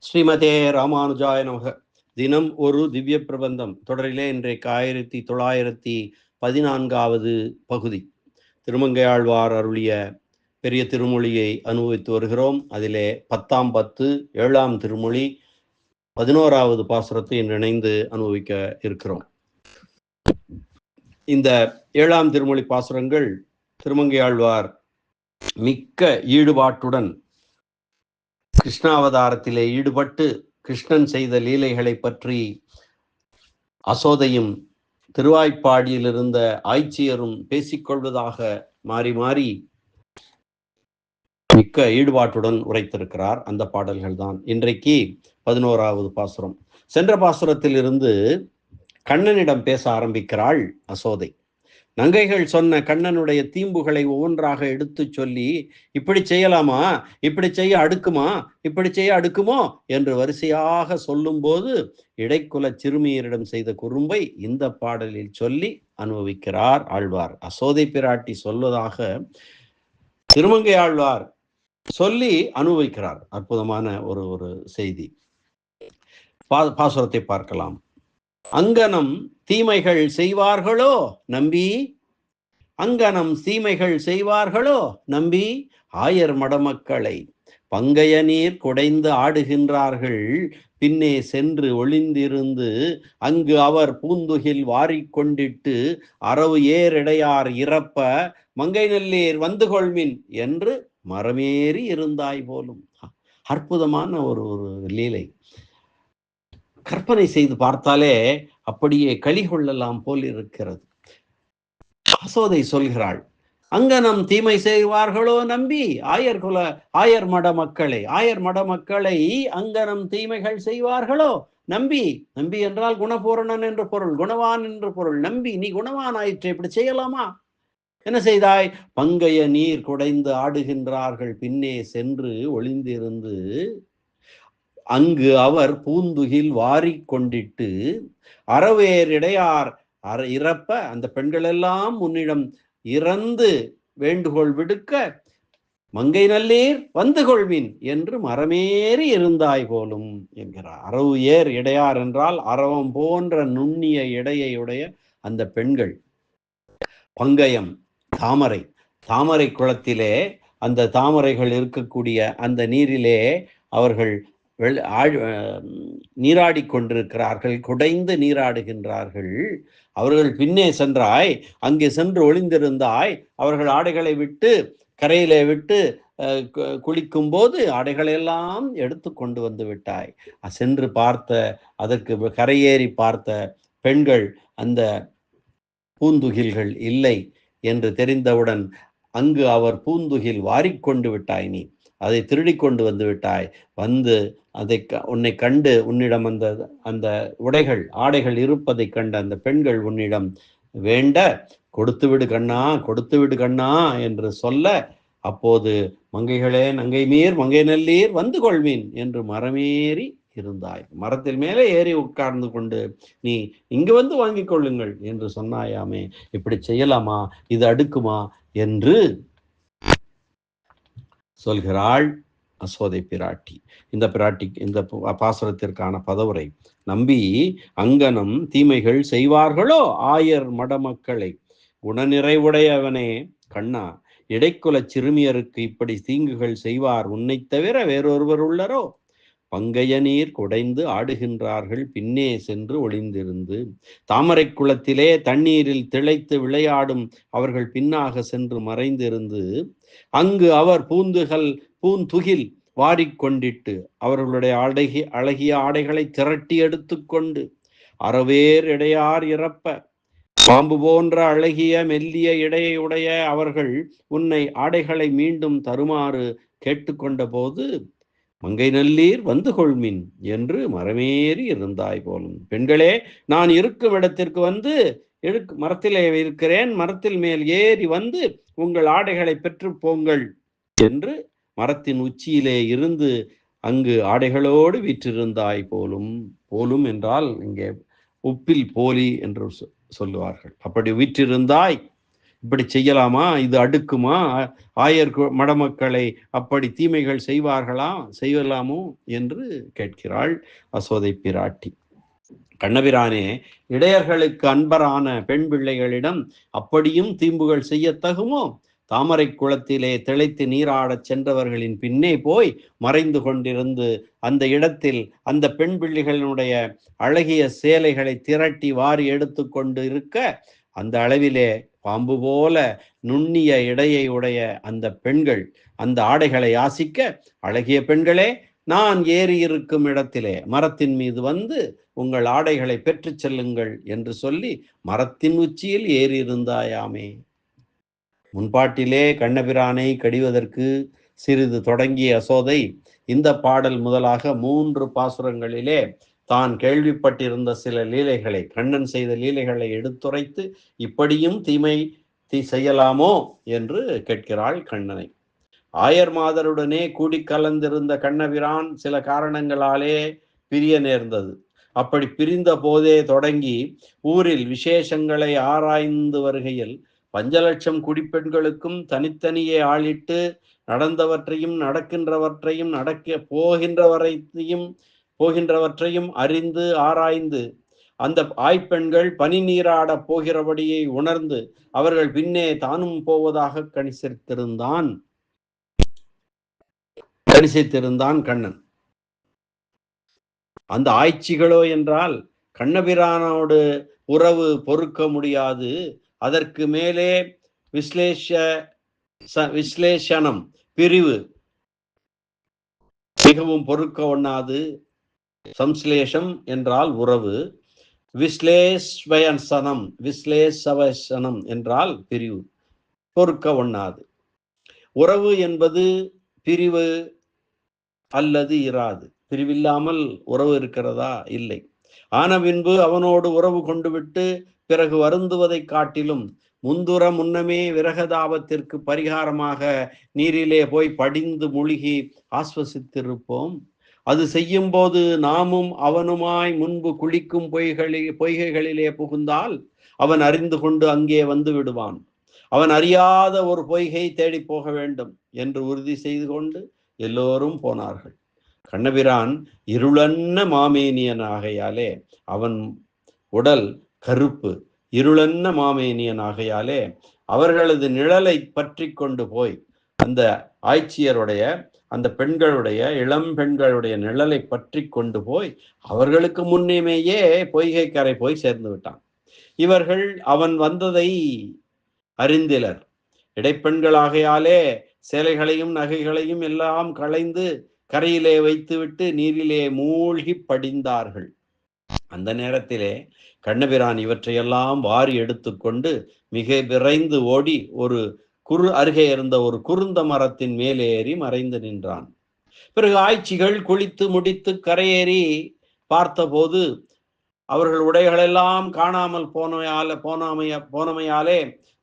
ஸ்ரீமதே ராமானுஜாய நமக. தினம் ஒரு திவ்ய பிரபந்தம். தொடரிலே இன்றைக்கு ஆயிரத்தி தொள்ளாயிரத்தி பதினான்காவது பகுதி. திருமங்கையாழ்வார் அருளிய பெரிய திருமொழியை அனுபவித்து வருகிறோம். அதிலே பத்தாம் பத்து ஏழாம் திருமொழி பதினோராவது பாசுரத்தை இணைந்து அனுபவிக்க இருக்கிறோம். இந்த ஏழாம் திருமொழி பாசுரங்கள் திருமங்கையாழ்வார் மிக்க ஈடுபாட்டுடன் கிருஷ்ணாவதாரத்திலே ஈடுபட்டு கிருஷ்ணன் செய்த லீலைகளை பற்றி அசோதையும் திருவாய்ப்பாடியில் இருந்த ஆய்ச்சியரும் பேசிக்கொள்வதாக மாறி மாறி மிக்க ஈடுபாட்டுடன் உரைத்திருக்கிறார். அந்த பாடல்கள் தான். இன்றைக்கு பதினோராவது பாசுரம். சென்ற பாசுரத்தில் இருந்து கண்ணனிடம் பேச ஆரம்பிக்கிறாள் அசோதை. நங்கைகள் சொன்ன கண்ணனுடைய தீம்புகளை ஒவ்வொன்றாக எடுத்து சொல்லி இப்படி செய்யலாமா? இப்படி செய்ய அடுக்குமா? இப்படி செய்ய அடுக்குமோ? என்று வரிசையாக சொல்லும்போது இடைக்குல சிறுமியரிடம் செய்த குறும்பை இந்த பாடலில் சொல்லி அனுபவிக்கிறார் ஆழ்வார். அசோதை பிராட்டி சொல்வதாக திருமங்கை ஆழ்வார் சொல்லி அனுபவிக்கிறார். அற்புதமான ஒரு ஒரு செய்தி. பா பாசுரத்தை பார்க்கலாம். அங்கனம் தீமைகள் செய்வார்களோ நம்பி? அங்கனம் சீமைகள் செய்வார்களோ? நம்பி ஆயர் மடமக்களை பங்கைய நீர் குடைந்து ஆடுகின்றார்கள். பின்னே சென்று ஒளிந்திருந்து அங்கு அவர் பூந்துகில் வாரிக்கொண்டிட்டு அரவு ஏரிடையார் இறப்ப மங்கை நல்லீர் வந்து கொள்மின் என்று மரமேறி இருந்தாய் போலும். அற்புதமான ஒரு ஒரு லீலை. கற்பனை செய்து பார்த்தாலே அப்படியே களி கொள்ளலாம் போல் இருக்கிறது அசோதை சொல்கிறாள். அங்கனம் தீமை செய்வார்களோ நம்பி ஆயர் குல ஆயர் மட மக்களை ஆயர் மட மக்களை அங்கனம் தீமைகள் செய்வார்களோ நம்பி நம்பி என்றால் குணபூரணன் என்று பொருள் குணவான் என்று பொருள் நம்பி நீ குணவான் ஆயிற்று இப்படி செய்யலாமா? என்ன செய்தாய்? பங்கைய நீர் குடைந்து ஆடுகின்றார்கள் பின்னே சென்று ஒளிந்திருந்து அங்கு அவர் பூந்துகில் வாரி கொண்டிட்டு அறவேரிடையார் அற இறப்ப அந்த பெண்கள் எல்லாம் உன்னிடம் இறந்து வேண்டுகோள் விடுக்க மங்கை நல்லீர் வந்து கொள்வின் என்று மரமேறி இருந்தாய் போலும் என்கிறார். அரவு ஏர் இடையார் என்றால் அரவம் போன்ற நுண்ணிய இடையுடைய அந்த பெண்கள். பங்கயம் தாமரை தாமரை குளத்திலே அந்த தாமரைகள் இருக்கக்கூடிய அந்த நீரிலே அவர்கள் நீராடி கொண்டிருக்கிறார்கள் குடைந்து நீராடுகின்றார்கள். அவர்கள் பின்னே சென்றாய் அங்கே சென்று ஒளிந்திருந்தாய் அவர்கள் ஆடைகளை விட்டு கரையிலே விட்டு குளிக்கும் போது ஆடைகளெல்லாம் எடுத்து கொண்டு வந்து விட்டாய். சென்று பார்த்த அதற்கு கரையேறி பார்த்த பெண்கள் அந்த பூந்துகில்கள் இல்லை என்று தெரிந்தவுடன் அங்கு அவர் பூந்துகில் வாரிக்கொண்டு விட்டாய் நீ. அதை திருடி கொண்டு வந்து விட்டாய். வந்து அதை உன்னை கண்டு உன்னிடம் அந்த அந்த உடைகள் ஆடைகள் இருப்பதை கண்ட அந்த பெண்கள் உன்னிடம் வேண்ட கொடுத்து விடு கண்ணா கொடுத்து விடு கண்ணா என்று சொல்ல அப்போது மங்கைகளே நங்கை மீர் மங்கை நல்லீர் வந்து கொள்வீன் என்று மரமேறி இருந்தாய். மரத்தில் மேலே ஏறி உட்கார்ந்து கொண்டு நீ இங்கு வந்து வாங்கிக் கொள்ளுங்கள் என்று சொன்னாயாமே. இப்படி செய்யலாமா? இது அடுக்குமா? என்று சொல்கிறாள் அசோதை பிராட்டி. இந்த பிராட்டி இந்த பாசுரத்திற்கான பதவுரை. நம்பி அங்கனம் தீமைகள் செய்வார்களோ ஆயர் மடமக்களை? குணநிறைவுடையவனே கண்ணா இடைக்குல சிறுமியருக்கு இப்படி தீங்குகள் செய்வார் உன்னை தவிர வேறொருவர் உள்ளரோ? பங்கைய நீர் குடைந்து ஆடுகின்றார்கள் பின்னே சென்று ஒளிந்திருந்து. தாமரை குளத்திலே தண்ணீரில் திளைத்து விளையாடும் அவர்கள் பின்னாக சென்று மறைந்திருந்து அங்கு அவர் பூந்துகள் பூந்துகில் வாரிக்கொண்டிட்டு அவர்களுடைய அழகி அழகிய ஆடைகளை திரட்டி எடுத்துக்கொண்டு அறவேர் இடையார் இறப்ப பாம்பு போன்ற அழகிய மெல்லிய இடையுடைய அவர்கள் உன்னை ஆடைகளை மீண்டும் தருமாறு கேட்டுக்கொண்ட போது மங்கை நல்லீர் வந்து கொள்மின் என்று மரமேறி இருந்தாய் போலும். பெண்களே நான் இருக்கும் இடத்திற்கு வந்து எழுக்கு மரத்திலே இருக்கிறேன். மரத்தில் மேல் ஏறி வந்து உங்கள் ஆடைகளை பெற்று போங்கள் என்று மரத்தின் உச்சியிலே இருந்து அங்கு ஆடைகளோடு விற்றிருந்தாய் போலும். போலும் என்றால் இங்கே உப்பில் போலி என்று சொல்லுவார்கள். அப்படி விற்றிருந்தாய் இப்படி செய்யலாமா? இது அடுக்குமா? ஆயர் மடமக்களை அப்படி தீமைகள் செய்வார்களா? செய்யலாமோ? என்று கேட்கிறாள் அசோதை பிராட்டி. கண்ணபிரானே இடையர்களுக்கு அன்பரான பெண் பிள்ளைகளிடம் அப்படியும் தீம்புகள் செய்யத்தகுமோ தாமரை குளத்திலே திளைத்து நீராடச் சென்றவர்களின் பின்னே போய் மறைந்து கொண்டிருந்து அந்த இடத்தில் அந்த பெண் பிள்ளைகளினுடைய அழகிய சேலைகளை திரட்டி வாரி எடுத்து கொண்டு இருக்க அந்த அளவிலே பாம்பு போல நுண்ணிய இடையை உடைய அந்த பெண்கள் அந்த ஆடைகளை யாசிக்க அழகிய பெண்களே நான் ஏறி இருக்கும் இடத்திலே மரத்தின் மீது வந்து உங்கள் ஆடைகளை பெற்றுச் செல்லுங்கள் என்று சொல்லி மரத்தின் உச்சியில் ஏறி இருந்தாயாமே முன்பாட்டிலே கண்ணபிரானை கடிவதற்கு சிறிது தொடங்கிய அசோதை இந்த பாடல் முதலாக மூன்று பாசுரங்களிலே தான் கேள்விப்பட்டிருந்த சில லீலைகளை கண்ணன் செய்த லீலைகளை எடுத்துரைத்து இப்படியும் தீமை தீ செய்யலாமோ என்று கேட்கிறாள் கண்ணனை. ஆயர் மாதருடனே கூடி கலந்திருந்த கண்ணபிரான் சில காரணங்களாலே பிரிய நேர்ந்தது. அப்படி பிரிந்த போதே தொடங்கி ஊரில் விசேஷங்களை ஆராய்ந்து வருகையில் பஞ்சலட்சம் குடிப்பெண்களுக்கும் தனித்தனியே ஆளிட்டு நடந்தவற்றையும் நடக்கின்றவற்றையும் நடக்க போகின்றவரையும் போகின்றவற்றையும் அறிந்து ஆராய்ந்து அந்த ஆய்ப்பெண்கள் பனி நீராட போகிறபடியை உணர்ந்து அவர்கள் பின்னே தானும் போவதாக கணிசித்திருந்தான் கணிசித்திருந்தான் கண்ணன். அந்த ஆய்ச்சிகளோ என்றால் கண்ணபிரானோடு உறவு பொறுக்க முடியாது. அதற்கு மேலே விஸ்லேஷ விஸ்லேஷனம் பிரிவு. மிகவும் பொறுக்க ஒண்ணாது. சம்ஸ்லேஷம் என்றால் உறவு விஸ்லேஸ்வயசனம் விஸ்லேசவசனம் என்றால் பிரிவு பொறுக்க ஒண்ணாது. உறவு என்பது பிரிவு அல்லது இராது. பிரிவில்லாமல் உறவு இருக்கிறதா? இல்லை. ஆன பின்பு அவனோடு உறவு கொண்டு விட்டு பிறகு வருந்துவதை காட்டிலும் முந்துர முன்னமே விரகதாபத்திற்கு பரிகாரமாக நீரிலே போய் படிந்து மூழ்கி ஆஸ்வசித்திருப்போம். அது செய்யும் போது நாமும் அவனுமாய் முன்பு குளிக்கும் பொய்களில் பொய்கைகளிலே புகுந்தால் அவன் அறிந்து கொண்டு அங்கே வந்து விடுவான். அவன் அறியாத ஒரு பொய்கை தேடி போக வேண்டும் என்று உறுதி செய்து கொண்டு எல்லோரும் போனார்கள். கண்ணபிரான் இருளன்ன மாமேனியன் ஆகையாலே அவன் உடல் கருப்பு. இருளன்ன மாமேனியன் ஆகையாலே அவர்களது நிழலை பற்றி கொண்டு போய் அந்த ஆய்ச்சியருடைய அந்த பெண்களுடைய இளம் பெண்களுடைய நிழலை பற்றி கொண்டு போய் அவர்களுக்கு முன்னேமேயே பொய்கைக்கரை கரை போய் சேர்ந்து விட்டான். இவர்கள் அவன் வந்ததை அறிந்திலர். இடைப்பெண்களாகையாலே சேலைகளையும் நகைகளையும் எல்லாம் களைந்து கரையிலே வைத்துவிட்டு நீரிலே மூழ்கி படிந்தார்கள். அந்த நேரத்திலே கண்ணபிரான் இவற்றையெல்லாம் வாரி எடுத்துக்கொண்டு மிக விரைந்து ஓடி ஒரு குறு அருகே இருந்த ஒரு குருந்த மரத்தின் மேலேறி மறைந்து நின்றான். பிறகு ஆய்ச்சிகள் குளித்து முடித்து கரையேறி பார்த்தபோது அவர்கள் உடைகளெல்லாம் காணாமல் போனமையால போனாமைய போனமையாலே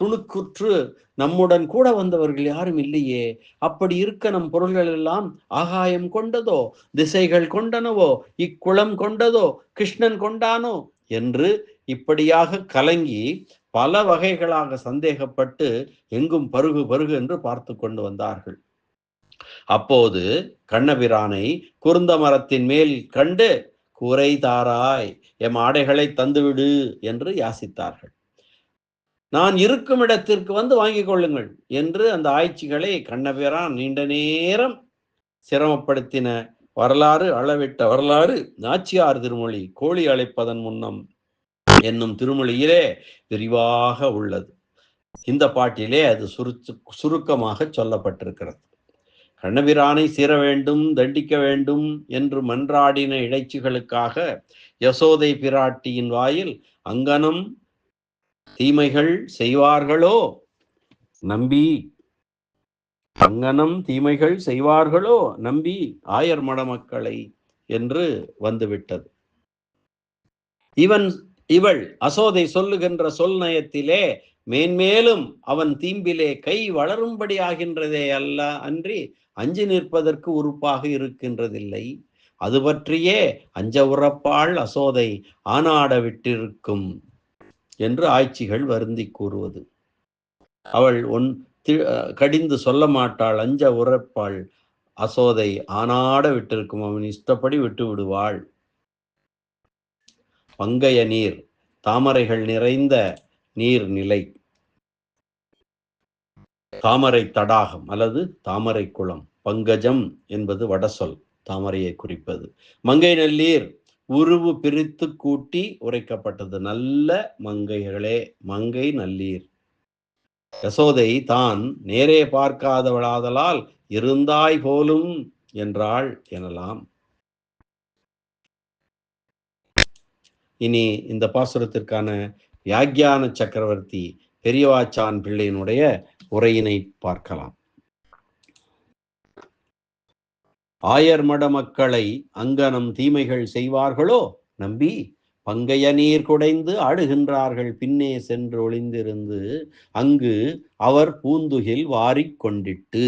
துணுக்குற்று நம்முடன் கூட வந்தவர்கள் யாரும் இல்லையே. அப்படி இருக்க நம் பொருள்கள் எல்லாம் ஆகாயம் கொண்டதோ திசைகள் கொண்டனவோ இக்குளம் கொண்டதோ கிருஷ்ணன் கொண்டானோ என்று இப்படியாக கலங்கி பல வகைகளாக சந்தேகப்பட்டு எங்கும் பருகு பருகு என்று பார்த்து கொண்டு வந்தார்கள். அப்போது கண்ணபிரானை குருந்த மரத்தின் மேல் கண்டு குறைதாராய் எம் ஆடைகளை தந்துவிடு என்று யாசித்தார்கள். நான் இருக்கும் இடத்திற்கு வந்து வாங்கிக் கொள்ளுங்கள் என்று அந்த ஆய்ச்சிகளை கண்ணபிரான் நீண்ட நேரம் சிரமப்படுத்தின வரலாறு அளவிட்ட வரலாறு நாச்சியார் திருமொழி கோழி அழைப்பதன் முன்னம் என்னும் திருமொழியிலே விரிவாக உள்ளது. இந்த பாட்டிலே அது சுருச்சு சுருக்கமாக சொல்லப்பட்டிருக்கிறது. கண்ணபிரானை சீர வேண்டும் தண்டிக்க வேண்டும் என்று மன்றாடின இடைச்சிகளுக்காக யசோதை பிராட்டியின் வாயில் அங்கனம் தீமைகள் செய்வார்களோ? நம்பி. அங்கனம் தீமைகள் செய்வார்களோ? நம்பி. ஆயர் மடமக்களை என்று வந்துவிட்டது. இவன் இவள் அசோதை சொல்லுகின்ற சொல் நயத்திலே மேன்மேலும் அவன் தீம்பிலே கை வளரும்படி ஆகின்றதே அல்ல அன்றி அஞ்சு நிற்பதற்கு உறுப்பாக இருக்கின்றதில்லை. அது பற்றியே அஞ்ச உறப்பாள் அசோதை ஆனாட விட்டிருக்கும் என்று ஆய்ச்சிகள் வருந்தி கூறுவது. அவள் ஒன் கடிந்து சொல்ல மாட்டாள் அஞ்ச உறப்பாள் அசோதை ஆனாட விட்டிருக்கும் அவன் இஷ்டப்படி விட்டு விடுவாள். பங்கைய நீர் தாமரைகள் நிறைந்த நீர் நிலை தாமரை தடாகம் அல்லது தாமரை குளம் பங்கஜம் என்பது வடசொல் தாமரையை குறிப்பது. மங்கை நல்லீர் உருவு பிரித்து கூட்டி உரைக்கப்பட்டது. நல்ல மங்கைகளே மங்கை நல்லீர். யசோதை தான் நேரே பார்க்காதவளாதலால் இருந்தாய் போலும் என்றாள் எனலாம். இனி இந்த பாசுரத்திற்கான வியாக்கியான சக்கரவர்த்தி பெரியவாச்சான் பிள்ளையினுடைய உரையினை பார்க்கலாம். ஆயர் மட மக்களை அங்கனம் தீமைகள் செய்வார்களோ? நம்பி பங்கைய நீர் குடைந்து ஆடுகின்றார்கள். பின்னே சென்று ஒளிந்திருந்து அங்கு அவர் பூந்துகில் வாரிக் கொண்டிட்டு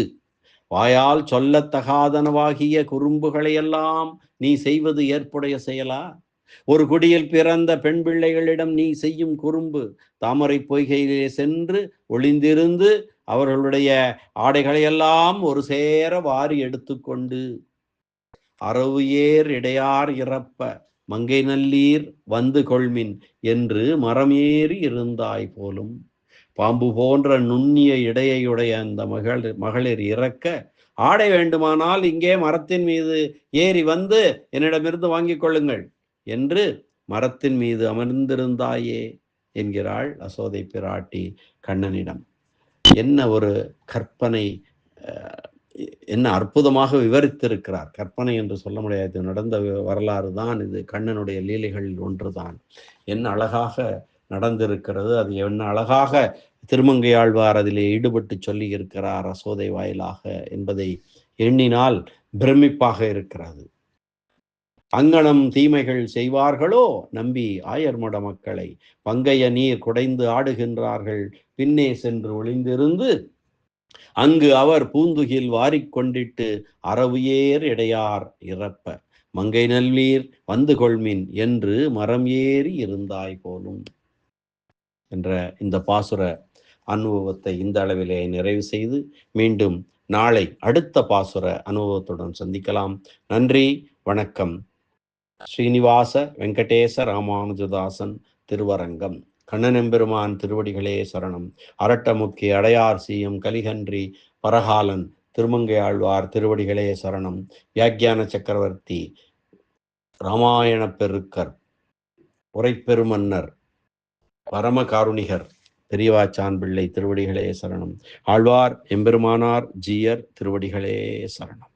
வாயால் சொல்லத்தகாதனவாகிய குறும்புகளையெல்லாம் நீ செய்வது ஏற்புடைய செயலா? ஒரு குடியில் பிறந்த பெண் பிள்ளைகளிடம் நீ செய்யும் குறும்பு. தாமரை பொய்கையிலே சென்று ஒளிந்திருந்து அவர்களுடைய ஆடைகளையெல்லாம் ஒரு சேர வாரி எடுத்துக்கொண்டு. அரவு ஏர் இடையார் இறப்ப மங்கை நல்லீர் வந்து கொள்மின் என்று மரமேறி இருந்தாய் போலும். பாம்பு போன்ற நுண்ணிய இடையுடைய அந்த மகள் மகளிர் இறக்க ஆடை வேண்டுமானால் இங்கே மரத்தின் மீது ஏறி வந்து என்னிடமிருந்து வாங்கிக் கொள்ளுங்கள். என்று மரத்தின் மீது அமர்ந்திருந்தாயே என்கிறாள் அசோதை பிராட்டி கண்ணனிடம். என்ன ஒரு கற்பனை என்ன அற்புதமாக விவரித்திருக்கிறார். கற்பனை என்று சொல்ல முடியாது. நடந்த வரலாறு தான். இது கண்ணனுடைய லீலைகளில் ஒன்றுதான். என்ன அழகாக நடந்திருக்கிறது. அது என்ன அழகாக திருமங்கையாழ்வார் அதிலே ஈடுபட்டு சொல்லி இருக்கிறார் அசோதை வாயிலாக என்பதை எண்ணினால் பிரமிப்பாக இருக்கிறது. அங்கனம் தீமைகள் செய்வார்களோ? நம்பி ஆயர்மட மக்களை. பங்கைய நீர் குடைந்து ஆடுகின்றார்கள். பின்னே சென்று ஒளிந்திருந்து அங்கு அவர் பூந்துகில் வாரிக்கொண்டிட்டு அறவுயேர் இடையார் இறப்ப மங்கை நல்வீர் வந்து கொள்மின் என்று மரம் ஏறி இருந்தாய் போலும். என்ற இந்த பாசுர அனுபவத்தை இந்த அளவிலே நிறைவு செய்து மீண்டும் நாளை அடுத்த பாசுர அனுபவத்துடன் சந்திக்கலாம். நன்றி வணக்கம். ஸ்ரீனிவாச வெங்கடேச ராமானுஜதாசன் திருவரங்கம். கண்ணனெம்பெருமான் திருவடிகளே சரணம். அரட்டமுக்கி அடையார் சீயம் கலிகன்றி பரகாலன் திருமங்கை ஆழ்வார் திருவடிகளே சரணம். வியாக்கியான சக்கரவர்த்தி ராமாயண பெருக்கர் உரைப்பெருமன்னர் பரமகாருணிகர் பெரியவாச்சான் பிள்ளை திருவடிகளே சரணம். ஆழ்வார் எம்பெருமானார் ஜீயர் திருவடிகளே சரணம்.